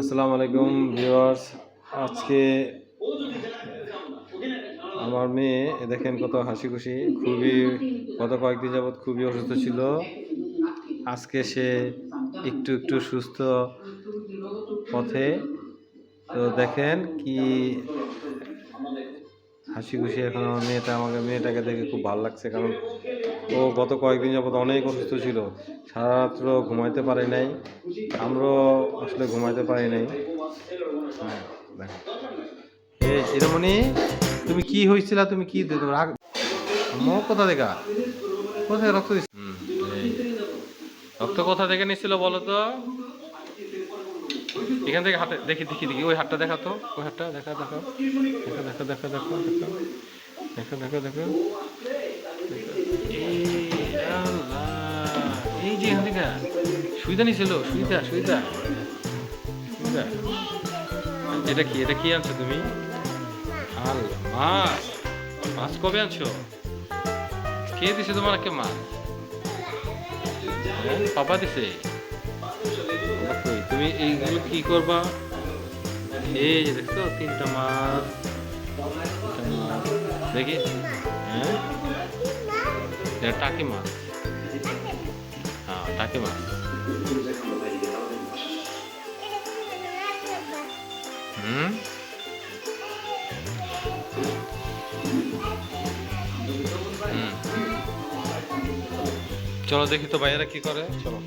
আসসালামু আলাইকুম ভিউয়ার্স। আজকে আমার মেয়ে দেখেন কত হাসি খুশি খুবই গত কয়েকদিন যাবৎ খুবই অসুস্থ ছিল। আজকে সে একটু একটু সুস্থ পথে। তো দেখেন কি হাসি খুশি এখন আমার মেয়েটা, আমাকে মেয়েটাকে দেখে খুব ভালো লাগছে, কারণ ও গত কয়েকদিন যাবৎ অনেক অসুস্থ ছিল। সারা রাত্র ঘুমাইতে পারে নাই। আমরাও আসলে ঘুমাইতে পারি নাই। হ্যাঁ এই তুমি কি হয়েছিল তুমি কি রাগ কোথা দেখা কোথায় রক্ত রক্ত কোথা থেকে নিছিল বলো তো? এখান থেকে হাতে দেখি দেখি দেখি। ওই হাতটা দেখা তো। ওই হাতটা দেখা, দেখো দেখো দেখো দেখো দেখো। দেখো দেখো দেখো। দেখো। এই যে এখান থেকে। সুবিধা নিছিল, সুবিধা সুবিধা। এটা কি এটা কি আনছো তুমি? আল মাছ। মাছ কবে আনছো? কে দিছে তোমাকে মাছ? হ্যাঁ পাপা দিছে? তুমি এইগুলো কি করবা? এই যে দেখছ তিনটা মাছ। দেখি। হ্যাঁ? এটা টাকি মাছ। হ্যাঁ টাকি মাছ। হুম। চলো দেখি তো ভাইয়েরা কি করে, চলো।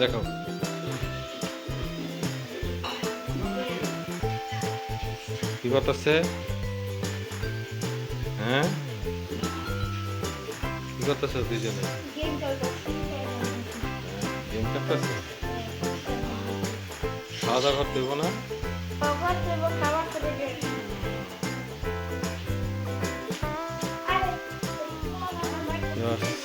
দেখো। কি করতেছে? হ্যাঁ? করতেছে দুজনে গেম খেলতেছে? খাওয়া দাওয়া করতে হইব না? Yes.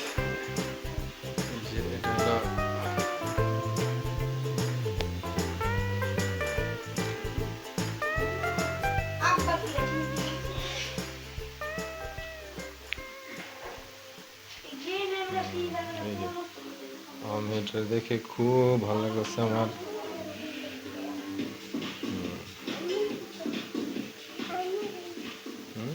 মেয়েটা দেখে খুব ভালো লাগছে আমার। হুম?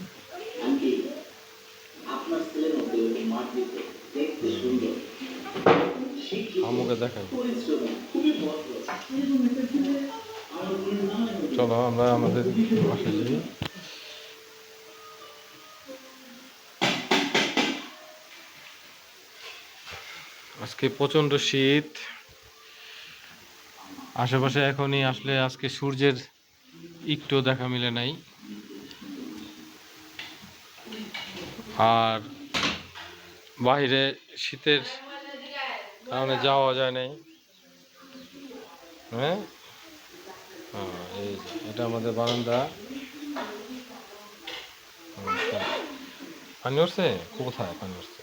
আম্মুকে দেখাই চলো আমরা আমাদের বাসায় যাই। আজকে প্রচণ্ড শীত। আশেপাশে এখনই আসলে আজকে সূর্যের একটু দেখা মিলে নাই। আর বাইরে শীতের কারণে যাওয়া যায় নাই। হ্যাঁ? হ্যাঁ, এই এটা আমাদের বারান্দা। আচ্ছা। পানি উঠছে কোথায় পানি উঠছে